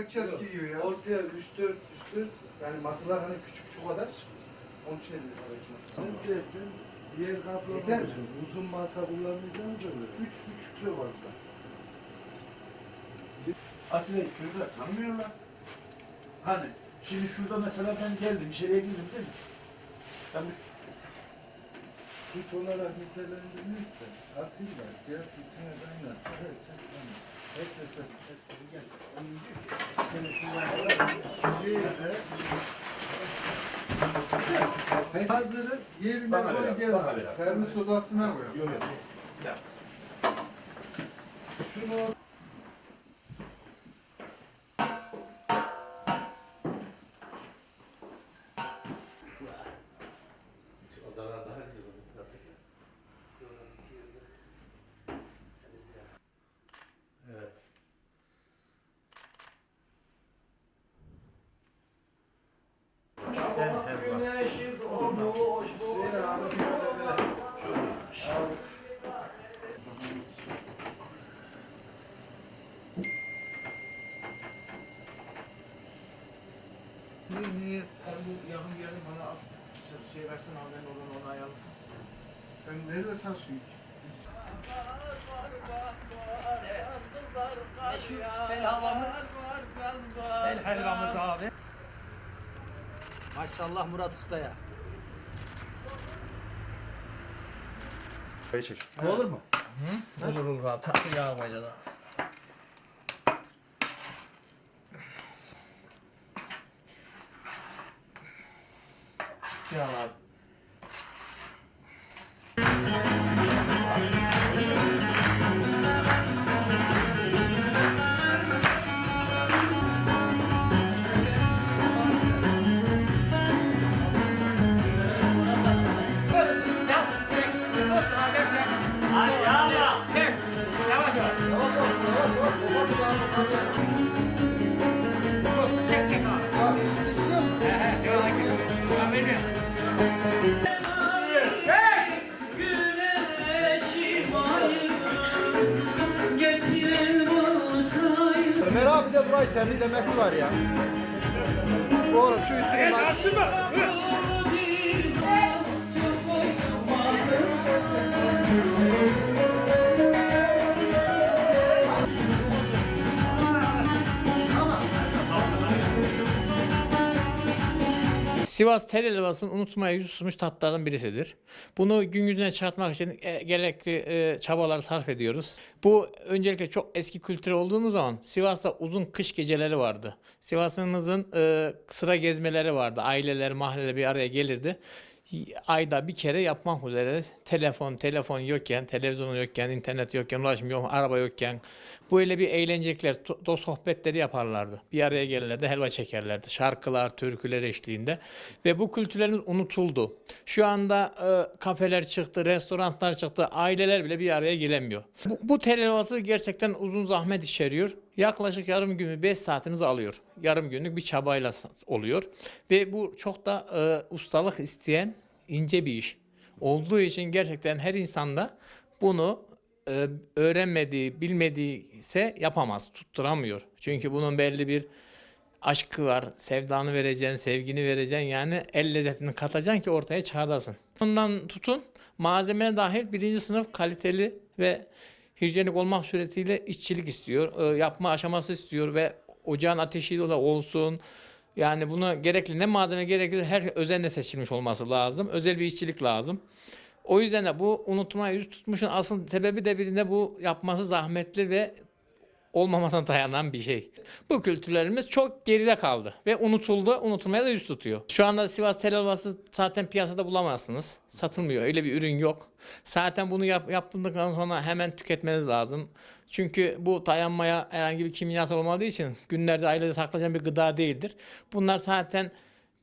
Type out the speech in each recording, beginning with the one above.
herkes giyiyor ya. Ortaya 3 4 3 4 yani masalar hani küçük şu kadar. Onun için elli lira masa. Zaten diğer kaplamak Yeter mi? için uzun masa kullanmayacağınız. Üç buçuk kilo var burada. Atilla çocuklar tanımıyorlar. Hani şimdi şurada mesela ben geldim içeriye girdim değil mi? Ben bu Suç olarak nitelendirmek de atıyla piyasa içine kaynatsa herkes tanır. Hazırı yerine koy gel. Servis odasına yok. Şunu Odalar daha güzel olur. Evet. Şöyle abi böyle böyle. Çok iyiymiş. Niye, niye? Sen bu yakın gelin bana al. Şey versen al ben oradan onu ayarlasın. Sen nerede çalışıyorsun? Meşhur fel havamız. Fel helvamız abi. Maşallah Murat Usta'ya. Olur mu? Olur olur abi. Tatlı yağ koyacağız abi. Yağ burayı temizlemesi var ya. Oğlum şu üstünü Sivas tel helvasının unutmaya yüz tutmuş birisidir. Bunu gün yüzüne çıkartmak için e, gerekli e, çabalar sarf ediyoruz. Bu öncelikle çok eski kültür olduğumuz zaman Sivas'ta uzun kış geceleri vardı. Sivas'ımızın e, sıra gezmeleri vardı. Aileler, mahalleler bir araya gelirdi. Ayda bir kere yapmak üzere telefon, telefon yokken, televizyon yokken, internet yokken, ulaşım yok, araba yokken böyle bir eğlenecekler, dost sohbetleri yaparlardı. Bir araya gelirlerdi, helva çekerlerdi. Şarkılar, türküler eşliğinde. Ve bu kültürlerimiz unutuldu. Şu anda e, kafeler çıktı, restoranlar çıktı, aileler bile bir araya gelemiyor. Bu, bu tel helvası gerçekten uzun zahmet içeriyor. Yaklaşık yarım günü 5 saatimizi alıyor. Yarım günlük bir çabayla oluyor. Ve bu çok da e, ustalık isteyen ince bir iş. Olduğu için gerçekten her insanda bunu e, öğrenmediği, bilmediyse yapamaz, tutturamıyor. Çünkü bunun belli bir aşkı var. Sevdanı vereceksin, sevgini vereceksin. Yani el lezzetini katacaksın ki ortaya çıkartasın. Bundan tutun malzeme dahil birinci sınıf kaliteli ve hijyenik olmak suretiyle işçilik istiyor. e, yapma aşaması istiyor ve ocağın ateşi de olsun. Yani buna gerekli ne malzeme gerekiyor her özenle seçilmiş olması lazım. Özel bir işçilik lazım. O yüzden de bu unutmaya yüz tutmuşun asıl sebebi de birinde bu yapması zahmetli ve olmamasına dayanan bir şey. Bu kültürlerimiz çok geride kaldı ve unutuldu, unutulmaya da yüz tutuyor. Şu anda Sivas tel helvası zaten piyasada bulamazsınız. Satılmıyor. Öyle bir ürün yok. Zaten bunu yap, yaptıktan sonra hemen tüketmeniz lazım. Çünkü bu dayanmaya herhangi bir kimyasal olmadığı için günlerce aylarda saklayacağın bir gıda değildir. Bunlar zaten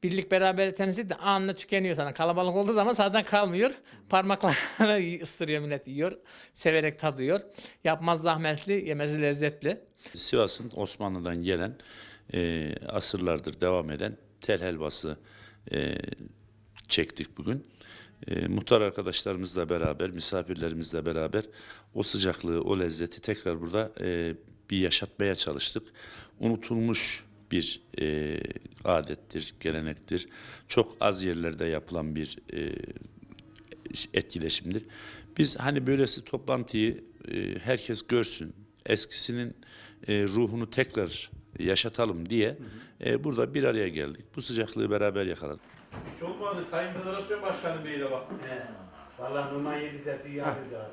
birlik beraber temsil de anında tükeniyor sana. Kalabalık olduğu zaman zaten kalmıyor. Parmaklarına ısırıyor millet yiyor. Severek tadıyor. Yapmaz zahmetli, yemesi lezzetli. Sivas'ın Osmanlı'dan gelen e, asırlardır devam eden tel helvası e, çektik bugün. E, muhtar arkadaşlarımızla beraber, misafirlerimizle beraber o sıcaklığı, o lezzeti tekrar burada e, bir yaşatmaya çalıştık. Unutulmuş bir e, adettir, gelenektir. Çok az yerlerde yapılan bir e, etkileşimdir. Biz hani böylesi toplantıyı e, herkes görsün, eskisinin e, ruhunu tekrar yaşatalım diye e, burada bir araya geldik. Bu sıcaklığı beraber yakaladık. Hiç olmadı Sayın Federasyon Başkanı Bey'le bak. Vallahi numara 7 sefer yapacağız.